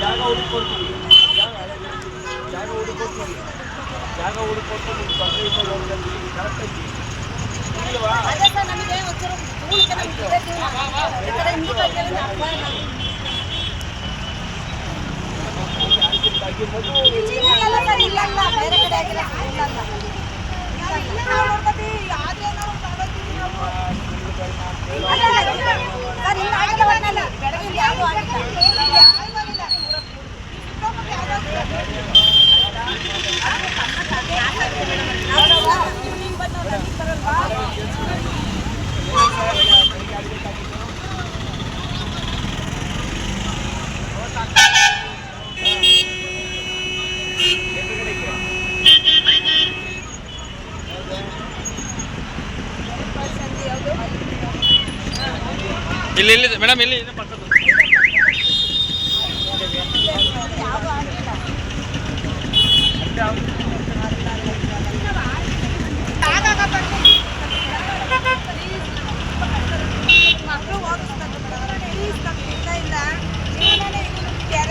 ಜಾಗ ಹುಡುಕೊಡ್ತೀವಿ ಜಾಗ ಹುಡುಕೊಡ್ತೀವಿ ಜಾಗ. ಹುಡುಕೊಟ್ಟು ನಿಮ್ಮ ತೊಂದರೆ ಹೋಗ್ಬೇಕು ಕರೆಕ್ಟ್ ಐತಿ ಇಲ್ವಾ ಅದೇ ಸರ್ ನಮಗೆ ಒಂಚೂರು ಧೂಳಿಗೆ ನಮ್ಗೆ ಇದೇ ಜೀವನ. ಈ ಕಡೆ ಹಿಂದೂ ಕೈ ಕೇಳಿದ್ರೆ ಅಪ್ಪ ನಾವು. ಆಗಿರ್ಬೋದು ಇಲ್ಲ ಇಲ್ಲ ಸರ್, ಇಲ್ಲ ಇಲ್ಲ. ಬೇರೆ ಕಡೆ ಆಗಿಲ್ಲ. ಇಲ್ಲ ಇಲ್ಲ. ಇಲ್ಲ ಇಲ್ಲ. ಅಲ್ಲ, ಅಲ್ಲ, ಇಲ್ಲ. ಸರ್, ಇಲ್ಲ ಆಗಿಲ್ಲ ಒಟ್ನಲ್ಲಿ. ಬೆಳಗ್ಗೆ ಇಲ್ಲಿ ಯಾವ್ದೂ ಆಗಿಲ್ಲ. ಹೌದಲ್ವಾ? ಈವ್ನಿಂಗ್ ಬಂದು ನಾವು ರನ್ನಿಂಗ್ ಬರಲ್ವಾ? ಇಲ್ಲಿ ಇಲ್ಲಿ ಮೇಡಮ್ ಇಲ್ಲಿ ಇದೆ ಪಕ್ಕದ್ದು. ಯಾವ್ದೂ ಆಗಿಲ್ಲ. ಮಕ್ಕಳು ಓದಿಸ್ಬೇಕು ಪ್ಲೀಸ್ ನಮ್ಗೆ ಇಲ್ಲ ಇಲ್ಲ ಜೀವನನೇ ಇದು ಕೆರೆ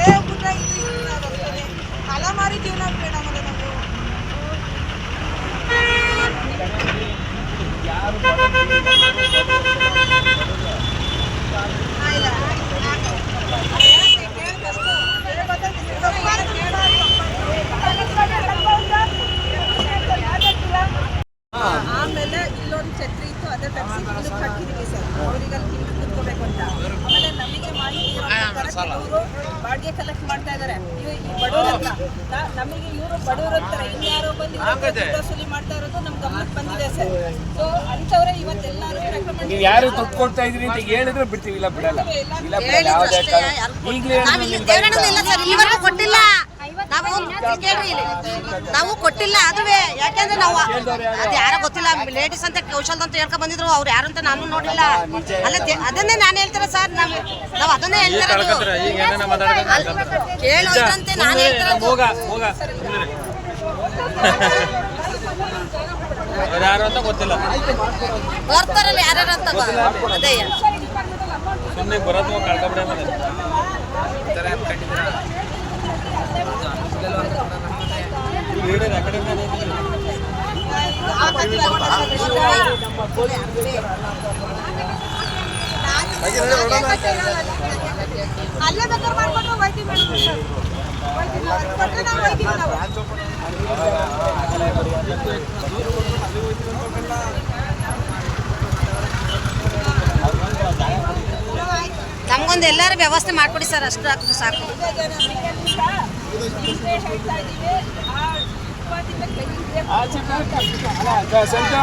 ಹೋಗ್ಬಿಟ್ರೆ ಇಲ್ಲಿ ಮೇಡಮ್ ಬರ್ತದೆ ಅಲಮಾರಿ ಜೀವನ ಬೇಡ ಮನೆ ನಾವು ಆ, ಇಲ್ಲ ಆಮೇಲೆ ಇತ್ತು ಅದೇ ತರಿಸಿ ಇಲ್ಲಿ ಕಟ್ಟಿದೀವಿ ಸರ್. ಅವ್ರಿಗೆ ಅಲ್ಲಿ ಕುತ್ಕೋಬೇಕು ಅಂತ. ಆಮೇಲೆ ನಮಗೆ ಮಾಹಿತಿ ಇರೋ ಪ್ರಕಾರ ಕೆಲವರು ಬಾಡಿಗೆ ಕಲೆಕ್ಟ್ ಮಾಡ್ತಾ ಇದ್ದಾರೆ ಇವ್- ಈ ಬಡವ್ರ ಹತ್ರ. ನಮಗೆ ಇವರು ಬಡವರು ಅಂತಾರೆ ಇನ್ಯಾರೋ ಬಂದು ವಸೂಲಿ ಮಾಡ್ತಾ ಇರೋದು ನಮ್ಮ ಗಮನಕ್ಕೆ ಬಂದಿದೆ ಸರ್. ಸೊ ಅಂತವ್ರೆ ಇವತ್ತೆಲ್ಲರೂ ನೀವು ಯಾರು ದುಡ್ಡು ಕೊಡ್ತಾ ಇದ್ರಿ ಅಂತ ಹೇಳಿದ್ರೆ ಬಿಡ್ತೀವಿ. ಇಲ್ಲ ಬಿಡಲ್ಲ. ಇಲ್ಲ ಬಿಡಲ್ಲ. ಯಾವುದೇ ಈಗಲೇ ಇಲ್ಲ ಸರ್ ಇಲ್ಲಿವರೆಗೂ ಕೊಟ್ಟಿಲ್ಲ ನಾವು ನಾವು ಕೊಟ್ಟಿಲ್ಲ ಅದುವೇ ಯಾಕೆಂದ್ರೆ ನಾವು ಅದು ಯಾರೋ ಗೊತ್ತಿಲ್ಲ ಲೇಡೀಸ್ ಅಂತ ಕೌಶಲ್ ಅಂತ ಹೇಳ್ಕೊಂಡ್ ಬಂದಿದ್ರು ಅವ್ರು ಯಾರು ಅಂತ ನಾನು ನೋಡಿಲ್ಲ. ಅಲ್ಲ ದೆ- ಅದನ್ನೇ ನಾನು ಹೇಳ್ತಾರೆ ಸರ್ ನಾವು ನಾವು ಅದನ್ನೇ ಹೇಳ್ತಾರೆ ಕೇಳೋದಂತೆ ನಾನು ಹೇಳ್ತಾರೆ ಹೋಗ ಹೋಗ ಯಾರು ಅಂತ ಗೊತ್ತಿಲ್ಲ. ಬರ್ತಾರಲ್ಲ ಯಾರ್ಯಾರು ಅಂತ ಅದೇ. ಸುಮ್ಮನೆ ಬರೋದು ಕಳ್ಕೊಬಿಡಿ ಆಮೇಲೆ ಈ ವಿಡಿಯೋ ರೆಕಾರ್ಡಿಂಗ್ ಮಾಡಿದ್ರೆ ಬೇಕಾದ್ರೆ ನಮ್ಗೊಂದು ಎಲ್ಲಾರು ವ್ಯವಸ್ಥೆ ಮಾಡ್ಕೊಡಿ ಸರ್ ಅಷ್ಟು ಹಾಕಿದ್ರೆ ಸಾಕು. ಆಚೆ ಬಂದ್ರೆ ಅಲ್ಲ ಸಂಜೆ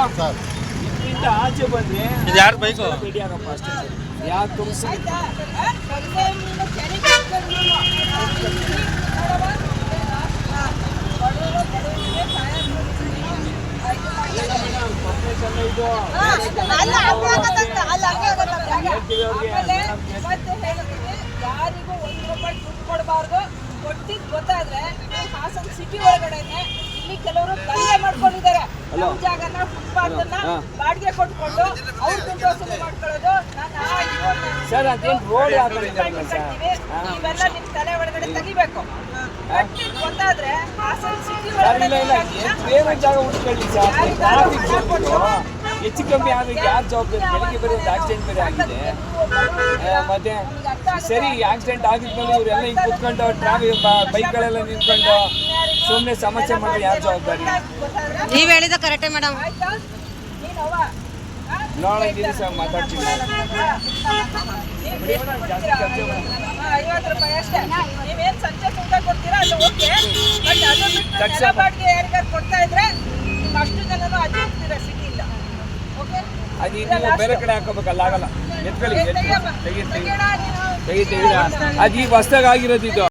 ಇದರಿಂದ ಆಚೆ ಬಂದ್ರೆ ಇದು ಯಾರ್ದು ಬೈಕು ರೆಡಿ ಆಗಪ್ಪ ಅಷ್ಟೇ ಯಾಕೆ ತುಂಬಿಸಿ ಇದು ಸರ್ ರೋಡ್ ತಲೆ ಜಾಗ ಹೆಚ್ಚು ಕಮ್ಮಿ ಆಗಕ್ಕೆ ಯಾರು ಜವಾಬ್ದಾರಿ? ಬೆಳಿಗ್ಗೆ ಬರೀ ಆಕ್ಸಿಡೆಂಟ್ ಬೇರೆ ಆಗಿದೆ. ಮತ್ತೆ ಸರಿ ಆಕ್ಸಿಡೆಂಟ್ ಆಗಿದ್ಮೇಲೆ ಇವರೆಲ್ಲ ಹಿಂಗೆ ಕೂತ್ಕೊಂಡು ಟ್ರಾಫಿಕ್ ಬೈಕ್ಗಳೆಲ್ಲ ನಿಂತ್ಕೊಂಡು ಸುಮ್ಮನೆ ಸಮಸ್ಯೆ ಮಾಡಿ ಯಾರು ಜವಾಬ್ದಾರಿ? ನೀವ್ ಹೇಳಿದ ಕರೆಕ್ಟೇ ಮೇಡಮ್. ನೋಡಿದ್ದೀನಿ ಸರ್ ಮಾತಾಡ್ತೀನಿ. ಅದು ಬೇರೆ ಕಡೆ ಹಾಕೋಬೇಕಲ್ಲ ಆಗಲ್ಲ. ಎತ್ಕೊಳ್ಳಿ ತೆಗಿ ತೆಗಿ ಈಗ ಹೊಸ್ದಾಗ ಆಗಿರೋದು ಇದು.